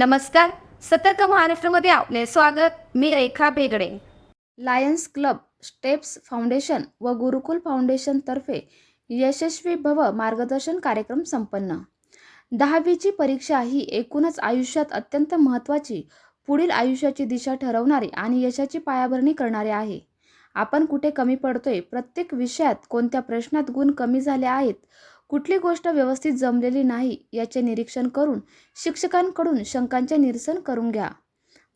नमस्कार. सतर्क महाराष्ट्रामध्ये आपले स्वागत. मी Rekha Begade Lions Club Steps Foundation व गुरुकुल फाउंडेशनतर्फे यशस्वी भव मार्गदर्शन कार्यक्रम संपन्न. दहावीची परीक्षा ही एकूणच आयुष्यात अत्यंत महत्त्वाची पुढील आयुष्याची दिशा ठरवणारी आणि यशाची पायाभरणी करणारी आहे. आपण कुठे कमी पडतोय प्रत्येक विषयात कोणत्या प्रश्नात गुण कमी झाले आहेत कुठली गोष्ट व्यवस्थित जमलेली नाही याचे निरीक्षण करून शिक्षकांकडून शंकांचे निरसन करून घ्या.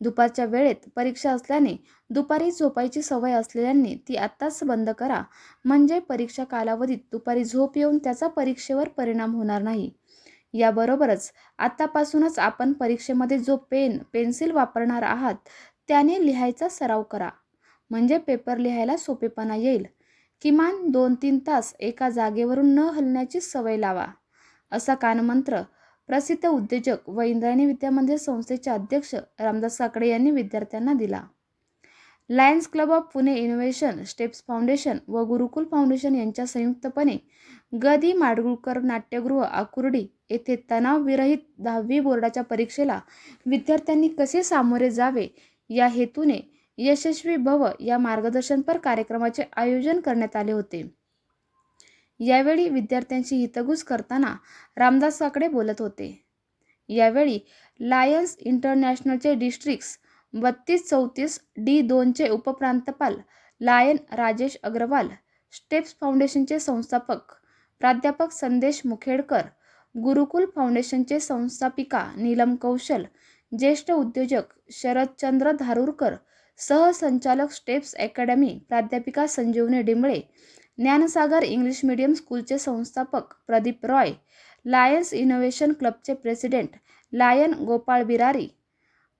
दुपारच्या वेळेत परीक्षा असल्याने दुपारी झोपायची सवय असलेल्यांनी ती आत्ताच बंद करा. म्हणजे परीक्षा कालावधीत दुपारी झोप येऊन त्याचा परीक्षेवर परिणाम होणार नाही. याबरोबरच आत्तापासूनच आपण परीक्षेमध्ये जो पेन पेन्सिल वापरणार आहात त्याने लिहायचा सराव करा. म्हणजे पेपर लिहायला सोपेपणा येईल. किमान दोन तीन तास एका जागेवरून न हलण्याची सवय लावा. असा कानमंत्र प्रसिद्ध उद्योजक व इंद्रायणी विद्यामंदिर संस्थेचे अध्यक्ष रामदास साकडे यांनी विद्यार्थ्यांना दिला. Lions Club of Pune Innovation Steps Foundation व गुरुकुल फाउंडेशन यांच्या संयुक्तपणे गदी माडगुळकर नाट्यगृह आकुर्डी येथे तणावविरहित दहावी बोर्डाच्या परीक्षेला विद्यार्थ्यांनी कसे सामोरे जावे या हेतूने यशस्वी भव या मार्गदर्शनपर कार्यक्रमाचे आयोजन करण्यात आले होते. यावेळी विद्यार्थ्यांशी हितगुज करताना रामदास साकडे बोलत होते. यावेळी लायन्स इंटरनॅशनलचे डिस्ट्रिक्ट्स बत्तीस चौतीस डी दोनचे उपप्रांतपाल लायन राजेश अग्रवाल स्टेप्स फाउंडेशनचे संस्थापक प्राध्यापक संदेश मुखेडकर गुरुकुल फाउंडेशनचे संस्थापिका नीलम कौशल ज्येष्ठ उद्योजक शरदचंद्र धारूरकर सहसंचालक स्टेप्स अकॅडमी प्राध्यापिका संजीवनी डिंबळे ज्ञानसागर इंग्लिश मीडियम स्कूलचे संस्थापक प्रदीप रॉय लायन्स इनोव्हेशन क्लबचे प्रेसिडेंट लायन गोपाळ बिरारी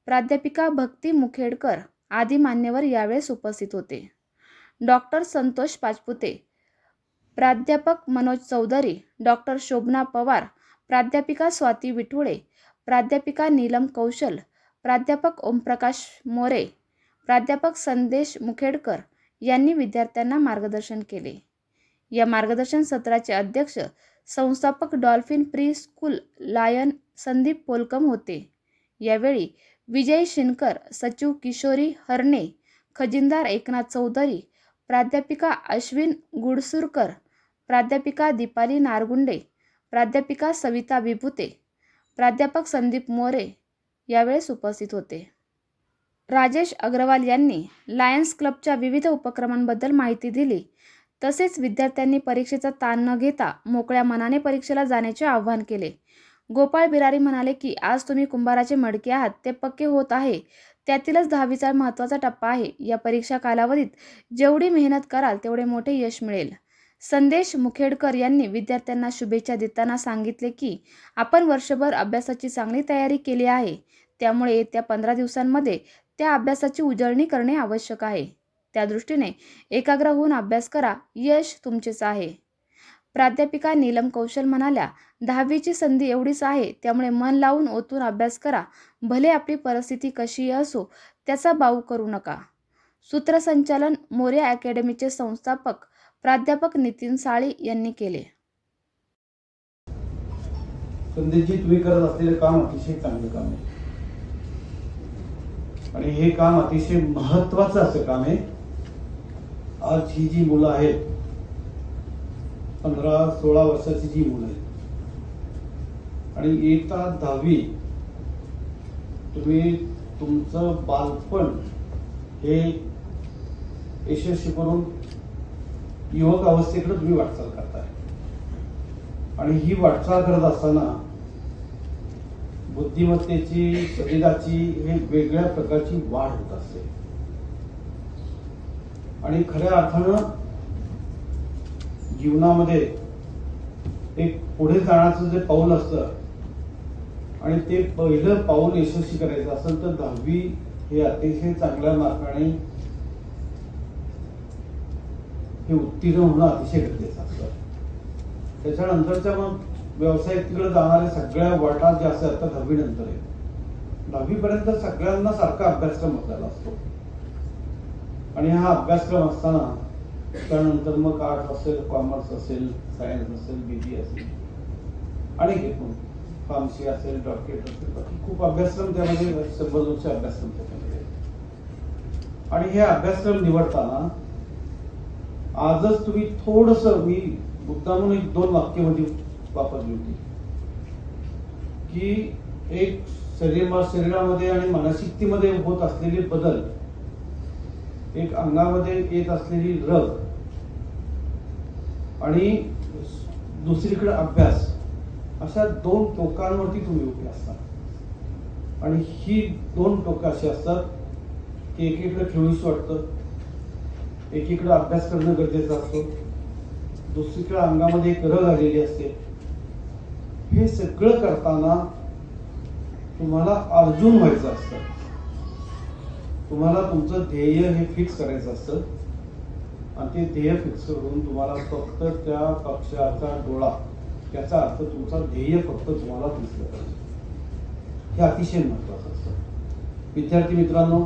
प्राध्यापिका भक्ती मुखेडकर आदी मान्यवर यावेळेस उपस्थित होते. डॉक्टर संतोष पाचपुते प्राध्यापक मनोज चौधरी डॉक्टर शोभना पवार प्राध्यापिका स्वाती विठुळे प्राध्यापिका नीलम कौशल प्राध्यापक ओमप्रकाश मोरे प्राध्यापक संदेश मुखेडकर यांनी विद्यार्थ्यांना मार्गदर्शन केले. या मार्गदर्शन सत्राचे अध्यक्ष संस्थापक Dolphin pre school Lion Sandeep Polkam होते. यावेळी विजय शिनकर सचिव किशोरी हरणे खजिनदार एकनाथ चौधरी प्राध्यापिका अश्विन गुडसुरकर प्राध्यापिका दीपाली नारगुंडे प्राध्यापिका सविता विभुते प्राध्यापक संदीप मोरे यावेळेस उपस्थित होते. राजेश अग्रवाल यांनी लायन्स क्लबच्या विविध उपक्रमांबद्दल माहिती दिली. तसेच विद्यार्थ्यांनी परीक्षेचा ताण न घेता मोकळ्या मनाने परीक्षेला जाण्याचे आवाहन केले. गोपाळ बिरारी म्हणाले की आज तुम्ही कुंभाराचे मडके आहात. ते पक्के होत आहे. त्यातीलच दहावीचा महत्त्वाचा टप्पा आहे. या परीक्षा कालावधीत जेवढी मेहनत कराल तेवढे मोठे यश मिळेल. संदेश मुखेडकर यांनी विद्यार्थ्यांना शुभेच्छा देताना सांगितले की आपण वर्षभर अभ्यासाची चांगली तयारी केली आहे. त्यामुळे येत्या पंधरा दिवसांमध्ये त्या अभ्यासाची उजळणी करणे आवश्यक आहे. त्या दृष्टीने एकाग्र होऊन अभ्यास करा. यश तुमचेच आहे. प्राध्यापिका नीलम कौशल म्हणाल्या दहावीची संधी एवढीच आहे त्यामुळे मन लावून ओतून अभ्यास करा. भले आपली परिस्थिती कशी असो त्याचा बाऊ करू नका. सूत्रसंचालन मोर्या अकॅडमीचे संस्थापक प्राध्यापक नितीन साळी यांनी केले. संदेशजी तुम्ही करत असलेले काम अतिशय चांगले काम आहे. आणि हे काम अतिशय महत्वाचं असं काम आहे. आज ही जी मुलं आहेत पंधरा सोळा वर्षाची जी मुलं आहेत आणि येता दहावी तुम्ही तुमचं बालपण हे यशस्वी करून युवक अवस्थेकडे तुम्ही वाटचाल करताय. आणि ही वाटचाल करत असताना बुद्धिमत्तेची शरीराची हे वेगळ्या प्रकारची वाढ होत असते. आणि खऱ्या अर्थानं जीवनामध्ये एक पुढे जाण्याचं जे पाऊल असतं आणि ते पहिलं पाऊल यशस्वी करायचं असेल तर दहावी हे अतिशय चांगल्या मार्गाने हे उत्तीर्ण होणं अतिशय गरजेचं असतं. त्याच्यानंतरच्या मग व्यवसाय तिकडे जाणारे सगळ्या वर्णात जे असतात आता दहावी नंतर आहे दहावी पर्यंत सगळ्यांना सारखा अभ्यासक्रम आपल्याला असतो. आणि हा अभ्यासक्रम असताना त्यानंतर मग आर्ट असेल कॉमर्स असेल सायन्स असेल बी असेल. आणि हे पण. फार्मसी असेल डॉक्टरेट असेल बाकी खूप अभ्यासक्रम त्यामध्ये शंभर दोनशे अभ्यासक्रम त्याच्यामध्ये आणि हे अभ्यासक्रम निवडताना आजच तुम्ही थोडस मी म्हणून एक दोन वाक्य म्हणजे वापरली होती की एक शरीर शरीरामध्ये आणि मानसिकतेमध्ये होत असलेले बदल एक अंगामध्ये येत असलेली रग आणि दुसरीकडे अभ्यास अशा दोन टोकांवरती तुम्ही उभे असता. आणि ही दोन टोकं अशी असतात की एकीकडे खेळूस वाटतं एकीकडे अभ्यास करणं गरजेचं असतं दुसरीकडे अंगामध्ये एक रग आलेली असते. हे सगळं करताना तुम्हाला अर्जुन व्हायचं असतं. तुम्हाला तुमचं ध्येय हे फिक्स करायचं असतं. आणि ते ध्येय फिक्स करून तुम्हाला फक्त त्या पक्षाचा डोळा त्याचा अर्थ तुमचा ध्येय फक्त तुम्हाला दिसलं पाहिजे. हे अतिशय महत्वाचं असतं. विद्यार्थी मित्रांनो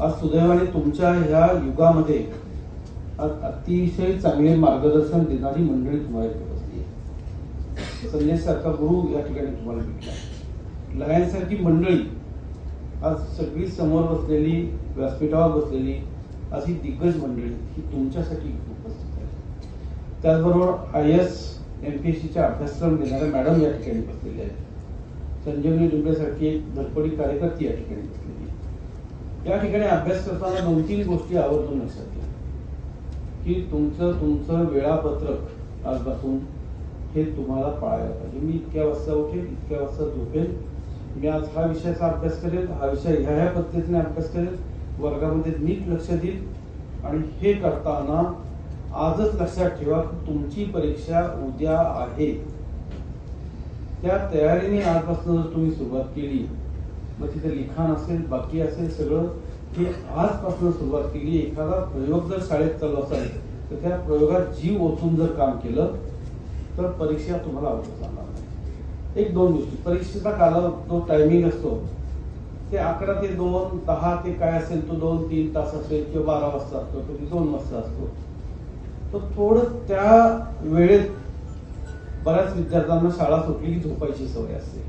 आज सुदैवाने तुमच्या ह्या युगामध्ये आज अतिशय चांगले मार्गदर्शन देणारी मंडळी तुम्हाला संन्यासारखा सारखा गुरु या ठिकाणी तुम्हाला भेटला. लहानसारखी मंडळी आज सगळी समोर बसलेली व्यासपीठावर बसलेली अशी दिग्गज मंडळी ही तुमच्यासाठी उपस्थित आहे त्याचबरोबर I S M P S सीचा अभ्यासक्रम देणाऱ्या मॅडम या ठिकाणी बसलेल्या आहेत. संजीवनी डुंबेसारखी एक धडपडी कार्यकर्ती या ठिकाणी बसलेली आहे. या ठिकाणी अभ्यास करताना दोन तीन गोष्टी आवर्जून लक्षात घ्या. की तुमचं तुमचं वेळापत्रक आजपासून हे तुम्हाला पाळायला पाहिजे. मी इतक्या वाजता उठेल इतक्या वाजता झोपेल मी आज हा विषयाचा अभ्यास करेल हा विषय ह्या ह्या पद्धतीने अभ्यास करेल वर्गामध्ये नीट लक्ष देईल आणि हे करताना आजच लक्षात ठेवा तुमची परीक्षा उद्या आहे. त्या तयारीने आजपासून जर तुम्ही सुरुवात केली मग तिथे लिखाण असेल बाकी असेल सगळं हे आजपासून सुरुवात केली एखादा प्रयोग जर शाळेत चालू असेल तर त्या प्रयोगात जीव ओतून जर काम केलं तर परीक्षा तुम्हाला अवघड जाणार नाही एक दोन गोष्टी. परीक्षेचा काला जो टायमिंग असतो. ते अकरा ते दोन दहा ते काय असेल तो दोन तीन तास असेल किंवा बारा वाजता असतो कधी दोन वाजता असतो. तर थोडं त्या वेळेत बऱ्याच विद्यार्थ्यांना शाळा सुटली की झोपायची सवय असते.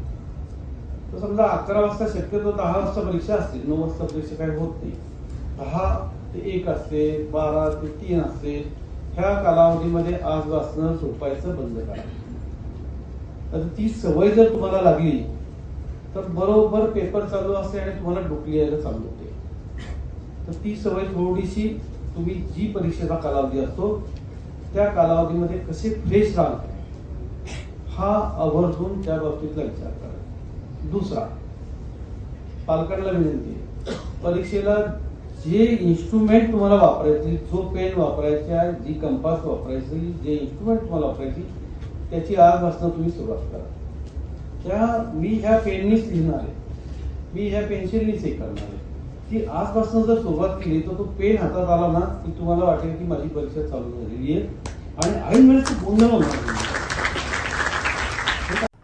तर समजा अकरा वाजता शक्यतो दहा वाजता परीक्षा असते. नऊ वाजता परीक्षा काही होत नाही. दहा ते एक असते बारा ते तीन असते. ह्या कालावधीमध्ये आज वाचणं झोपायचं बंद करा. तर ती सवय जर तुम्हाला लागली तर बरोबर पेपर चालू असते आणि तुम्हाला डोकली यायला चालू होते. तर ती सवय थोडीशी तुम्ही जी परीक्षेचा कालावधी असतो त्या कालावधीमध्ये कसे फ्रेश राहाल हा आवर्जून त्या बाबतीतला विचार करा. दुसरा पालकांना विनंती परीक्षेला जे इन्स्ट्रुमेंट तुम्हाला वापरायचे जो पेन वापरायचा जी कंपास वापरायची जे इन्स्ट्रुमेंट तुम्हाला वापरायची त्याची आजपासून तुम्ही सुरुवात करा. त्या मी ह्या पेननीच लिहिणार आहे. मी ह्या पेन्सिलनीच हे करणार आहे. ती आजपासून जर सुरुवात केली तर तो पेन हातात आला ना की तुम्हाला वाटेल की माझी परीक्षा चालू झालेली आहे. आणि ऐन वेळेस गोंधळ होणार